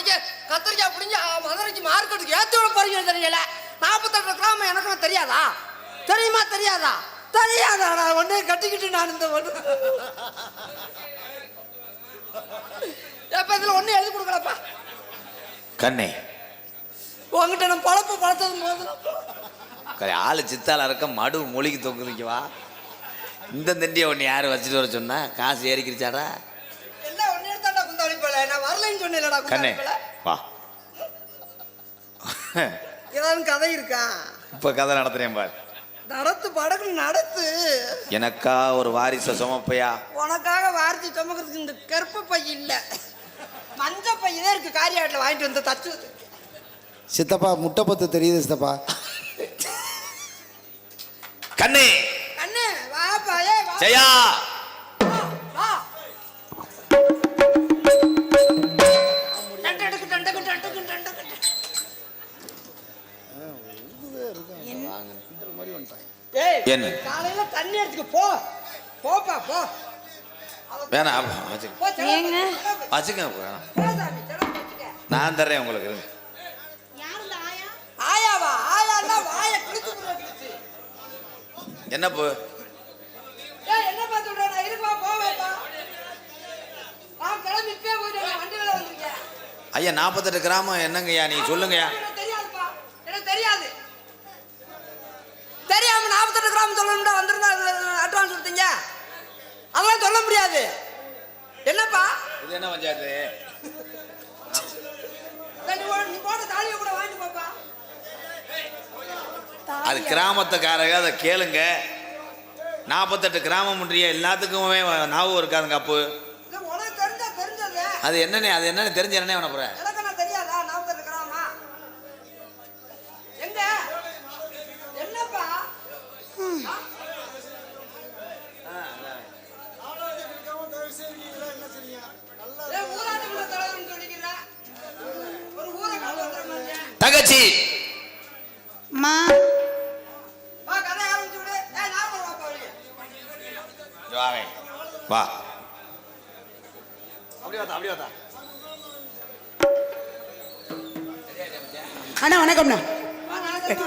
மணிக்கு கத்திரிக்காய் பிடிஞ்சி மதுரைக்கு மார்க்கெட்டுக்கு ஏற்றி விட போறீங்க தெரியல. நாற்பத்தெட்டு கிராமம் எனக்கு தெரியாதா? தெரியுமா தெரியாதா? தெரியாதா? நான் ஒன்னே கட்டிக்கிட்டு நான் இந்த ஒன்று எப்ப இதுல ஒண்ணு எழுதி கொடுக்கலப்பா? கண்ணே. உங்ககிட்ட நான் பழப்பு பழத்தது போது ஆளு சித்தால இருக்க மடு மொழிக்கு தொங்குதுக்கு வா. இந்த தண்டியை ஒன்று யார் வச்சுட்டு வர சொன்னா? காசு ஏறிக்கிருச்சாடா? வரலைன்னு சொன்னேன்லடா கண்ணே குந்தாளி போல வா. ஏதாவது கதை இருக்கா? இப்போ கதை நடத்துறேன் பார். நடத்து படகு நடத்து. எனக்கா ஒரு வாரிசை சுமப்பையா? உனக்காக வாரிச்சு சுமக்கிறதுக்கு இந்த கருப்பு பை இல்ல. மஞ்ச பை தான் இருக்கு காரியாட்டில் வாங்கிட்டு வந்து தச்சு. சித்தப்பா முட்டை பத்து தெரியுது சித்தப்பா. கண்ணே! கண்ணு வாப்பா ஏ வா ஜெயா! என்ன? காலையில தண்ணி அடிச்சுக்க போ போப்பா போ வேணாம் வச்சுக்க. நான் தர்றேன் உங்களுக்கு ஆயாவா ஆயான்னா வாயை கிழிச்சு. என்ன போ ஏய், என்னப்பா சொல்ற? நான் இருப்பா, போவேப்பா. நான் கிளம்பி இப்பயே போயிட்டு வரேன், வண்டியில வந்திருக்கேன். ஐயா நாற்பத்தெட்டு கிராமம் என்னங்கய்யா நீ சொல்லுங்கய்யா எனக்கு தெரியாதுப்பா, எனக்கு தெரியாது. தெரியாம 48 கிராம் சொல்லணும்டா, வந்திருந்தா advance கொடுத்தீங்க. அதெல்லாம் சொல்ல முடியாது. என்னப்பா? இது என்ன பஞ்சாயத்து? சரி, நீ போ- நீ போட்ட தாலியை கூட வாங்கிட்டு போப்பா. அது கிராமத்துக்காரங்க அதை கேளுங்க. நாற்பத்தெட்டு கிராமம் முன்றிய எல்லாத்துக்குமே ஞாபகம் இருக்காதுங்க அப்பு. அது என்னன்னு அது என்னன்னு தெரிஞ்ச என்னனே பண்ண வந்தாச்சு அண்ணா வணக்கம்ண்ணா.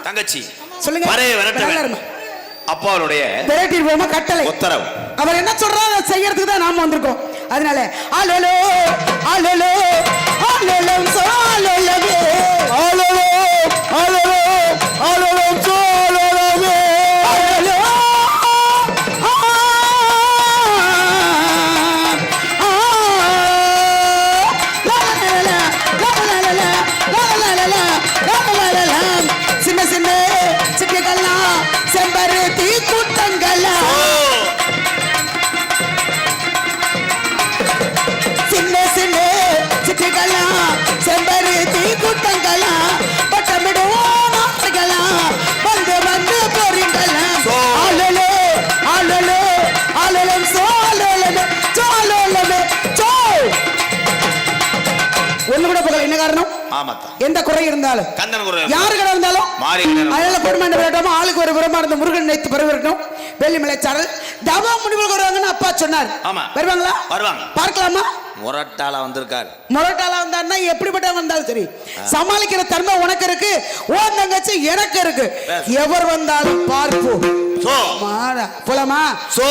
தங்கச்சி சொல்லுங்க. வரவே வரட்டும் அப்பாவுடைய திரட்டிடுவோமா கட்டளை. உத்தரவு. அவர் என்ன சொல்றாரு செய்யறதுக்கு தான் நாம வந்திருக்கோம். அதனால அலலோ அலலோ take a look. ஆமாத்தா. எந்த குறை இருந்தாலும் கந்தன் யாரு கடை இருந்தாலும் மாறி. அதனால கொடுமாண்ட விளையாட்டாம ஆளுக்கு ஒரு இருந்த முருகன் நினைத்து பரவிருக்கணும் வெள்ளிமலை சாரல். தவா முடிவுகள் வருவாங்கன்னு அப்பா சொன்னார். ஆமா. வருவாங்களா? வருவாங்க. பார்க்கலாமா? முரட்டாளா வந்திருக்காரு. முரட்டாளா வந்தாருன்னா எப்படிப்பட்ட வந்தாலும் சரி. சமாளிக்கிற தன்மை உனக்கு இருக்கு. ஓ தங்கச்சி எனக்கு இருக்கு. எவர் வந்தாலும் பார்ப்போம். போலாமா? சோ.